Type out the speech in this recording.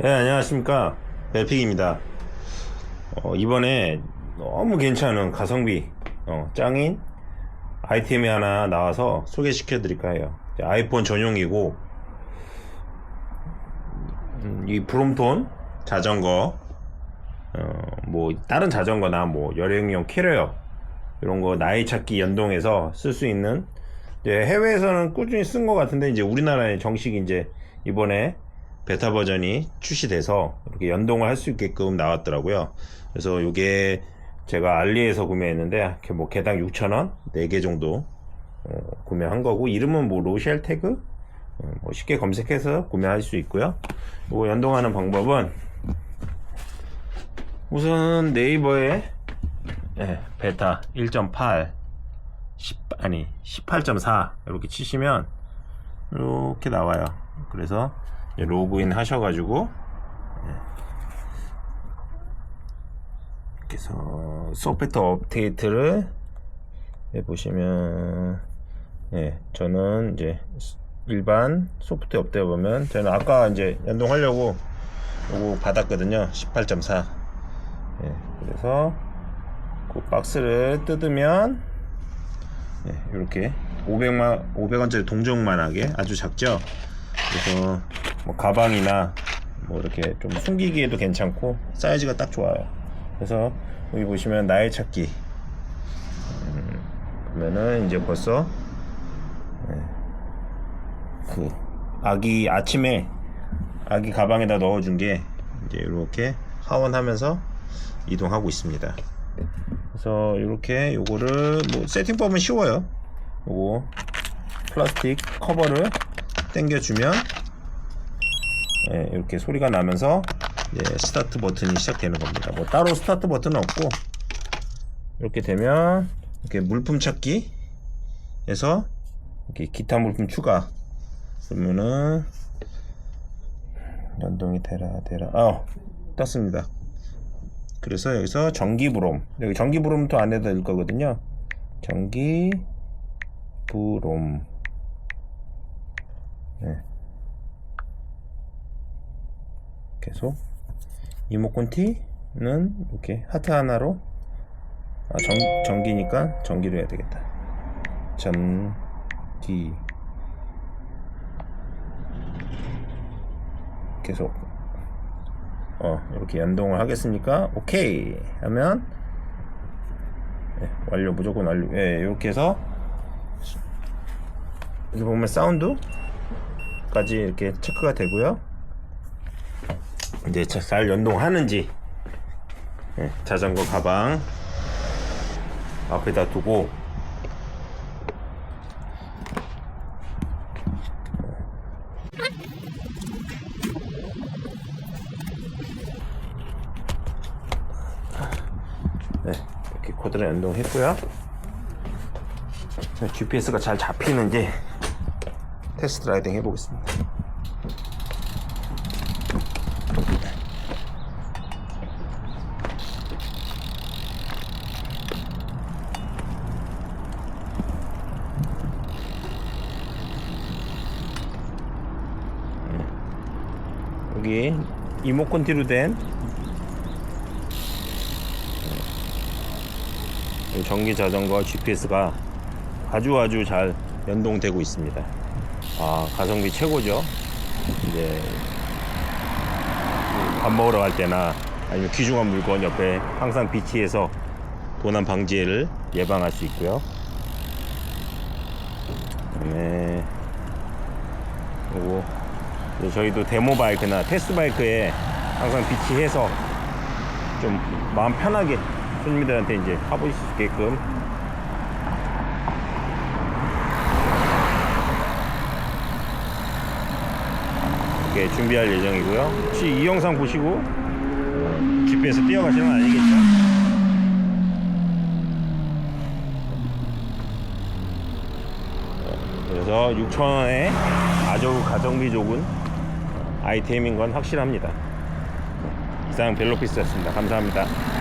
네, 안녕하십니까. 벨픽입니다. 어, 이번에 너무 괜찮은 가성비, 어, 짱인 아이템이 하나 나와서 소개시켜 드릴까 해요. 아이폰 전용이고, 음, 이 브롬톤 자전거, 어, 뭐, 다른 자전거나 뭐, 여행용 캐리어, 이런 거 나이 찾기 연동해서 쓸 수 있는, 해외에서는 꾸준히 쓴 것 같은데, 이제 우리나라에 정식 이제 이번에 베타 버전이 출시돼서 이렇게 연동을 할 수 있게끔 나왔더라고요. 그래서 이게 제가 알리에서 구매했는데 뭐 개당 6,000원 4개 정도 어, 구매한 거고 이름은 뭐 로쉘 태그 어, 뭐 쉽게 검색해서 구매할 수 있고요. 이거 연동하는 방법은 우선 네이버에 예, 베타 1.8 10, 아니 18.4 이렇게 치시면 이렇게 나와요. 그래서 로그인 하셔가지고 예. 이렇게 해서 소프트 업데이트를 해보시면 예, 저는 이제 일반 소프트 업데이트 보면 저는 아까 이제 연동하려고 요거 받았거든요. 18.4 예, 그래서 그 박스를 뜯으면 예, 이렇게 500만 500원짜리 동전만하게 아주 작죠? 그래서 뭐 가방이나 뭐 이렇게 좀 숨기기에도 괜찮고 사이즈가 딱 좋아요. 그래서 여기 보시면 나의 찾기 음, 보면은 이제 벌써 예, 그 아기 아침에 아기 가방에다 넣어준 게 이제 이렇게 하원하면서 이동하고 있습니다. 그래서 이렇게 요거를 뭐 세팅법은 쉬워요. 요거 플라스틱 커버를 당겨주면 예, 이렇게 소리가 나면서 이제 스타트 버튼이 시작되는 겁니다. 뭐 따로 스타트 버튼은 없고 이렇게 되면 이렇게 물품 찾기에서 이렇게 기타 물품 추가 그러면은 연동이 되라 되라 아 떴습니다. 그래서 여기서 전기 브롬 여기 전기 브롬도 안에다 넣을 거거든요. 전기 브롬 네. 계속. T는 이렇게 하트 하나로 아, 전, 전기니까 전기로 해야 되겠다. 전기 계속. 어 이렇게 연동을 하겠습니까 오케이! 하면 네, 완료 무조건 완료. 예 이렇게 해서 여기 보면 사운드까지 이렇게 체크가 되고요 이제 자- 잘 연동하는지. 예, 자전거 가방 앞에다 두고. 네, 이렇게 코드를 연동했고요. GPS가 잘 잡히는지 테스트 라이딩 해보겠습니다 여기 이모컨티로 된이 전기 자전거 GPS가 아주 아주 잘 연동되고 있습니다. 아 가성비 최고죠. 이제 밥 먹으러 갈 때나 아니면 귀중한 물건 옆에 항상 비치해서 도난 방지를 예방할 수 있고요. 그다음에 요거 저희도 데모 바이크나 테스트 바이크에 항상 비치해서 좀 마음 편하게 손님들한테 이제 타보실 수 있게끔 이렇게 준비할 예정이고요. 혹시 이 영상 보시고 어, GPS 뛰어가시는 건 아니겠죠? 그래서 6,000원에 아주 가성비 좋은 아이템인 건 확실합니다. 이상 벨로피스였습니다. 감사합니다.